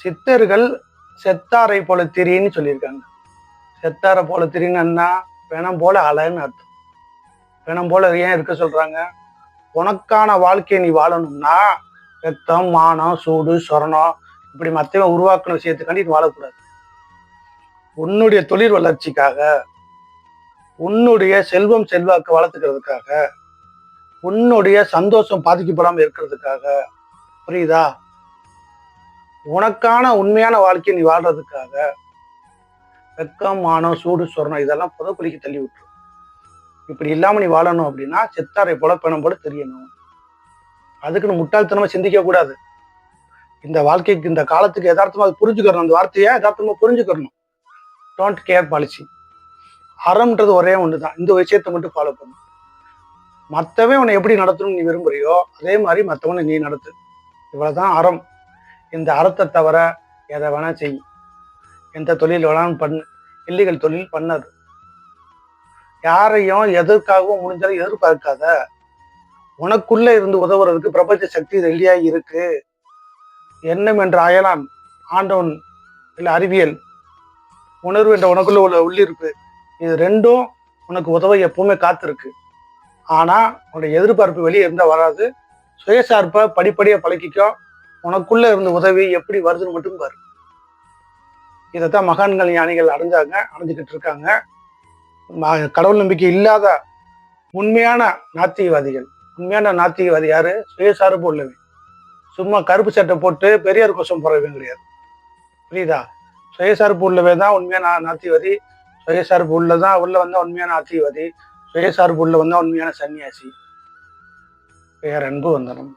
சித்தர்கள் செத்தாரை போல திரின்னு சொல்லியிருக்காங்க. செத்தாரை போல திரின்னா பிணம் போல அலைன்னு அர்த்தம். பிணம் போல ஏன் இருக்க சொல்றாங்க? உனக்கான வாழ்க்கையை நீ வாழணும்னா ரத்தம் மானம் சூடு சொரணம் இப்படி மற்றவன் உருவாக்கின விஷயத்துக்காண்டி நீ வாழக்கூடாது. உன்னுடைய தொழில் வளர்ச்சிக்காக உன்னுடைய செல்வம் செல்வாக்கு வளர்த்துக்கிறதுக்காக உன்னுடைய சந்தோஷம் பாதிக்கப்படாமல் இருக்கிறதுக்காக புரியுதா? உனக்கான உண்மையான வாழ்க்கையை நீ வாழ்றதுக்காக வெக்கம் மானம் சூடு சொரணம் இதெல்லாம் புதக்குழிக்கு தள்ளி விட்டுரும் இப்படி இல்லாம நீ வாழணும் அப்படின்னா செத்தாரை போல பணம் போல தெரியணும். அதுக்குன்னு முட்டாள்தனமா சிந்திக்க கூடாது. இந்த வாழ்க்கைக்கு இந்த காலத்துக்கு யதார்த்தமா அது புரிஞ்சுக்கணும் அந்த வார்த்தையை யதார்த்தமா புரிஞ்சுக்கணும் டோன்ட் கேர் பாலிசி அறம்ன்றது ஒரே ஒன்று தான் இந்த விஷயத்தை மட்டும் ஃபாலோ பண்ணும் மற்றவன் உன்னை எப்படி நடத்தணும்னு நீ விரும்புறியோ அதே மாதிரி மற்றவனை நீ நடத்து. இவ்வளவுதான் அறம். இந்த அறத்தை தவிர எதை வேணா செய். எந்த தொழில் வேணாலும் பண்ணு. இல்லீகல் தொழில் பண்ணாது. யாரையும் எதற்காகவும் முடிஞ்சாலும் எதிர்பார்க்காத. உனக்குள்ள இருந்து உதவுறதுக்கு பிரபஞ்ச சக்தி ரெடியா இருக்கு. எண்ணம் என்ற அயலான் ஆண்டவன் இல்லை அறிவியல். உணர்வு என்ற உனக்குள்ள உள்ள உள்ளிருப்பு. இது ரெண்டும் உனக்கு உதவ எப்பவுமே காத்திருக்கு. ஆனால் உன்னுடைய எதிர்பார்ப்பு வெளியே இருந்தால் வராது. சுயசார்பை படிப்படியாக பழக்கிக்கும் உனக்குள்ள இருந்த உதவி எப்படி வருதுன்னு மட்டும் பாரு. இதைத்தான் மகான்கள் ஞானிகள் அடைஞ்சாங்க அடைஞ்சுக்கிட்டு இருக்காங்க. கடவுள் நம்பிக்கை இல்லாத உண்மையான நாத்திகவாதிகள். உண்மையான நாத்திகவாதி யாரு? சுயசார்பு உள்ளவன். சும்மா கருப்பு சட்டை போட்டு பெரியார் கோஷம் போறவன் கிடையாது. புரியுதா? சுயசார்பு உள்ளவே தான் உண்மையான நாத்தியவாதி சுயசார்பு உள்ளதான் உள்ள வந்தா உண்மையான நாத்தியவாதி சுயசார்பு உள்ள வந்தா உண்மையான சன்னியாசி. அன்பு வந்தனம்.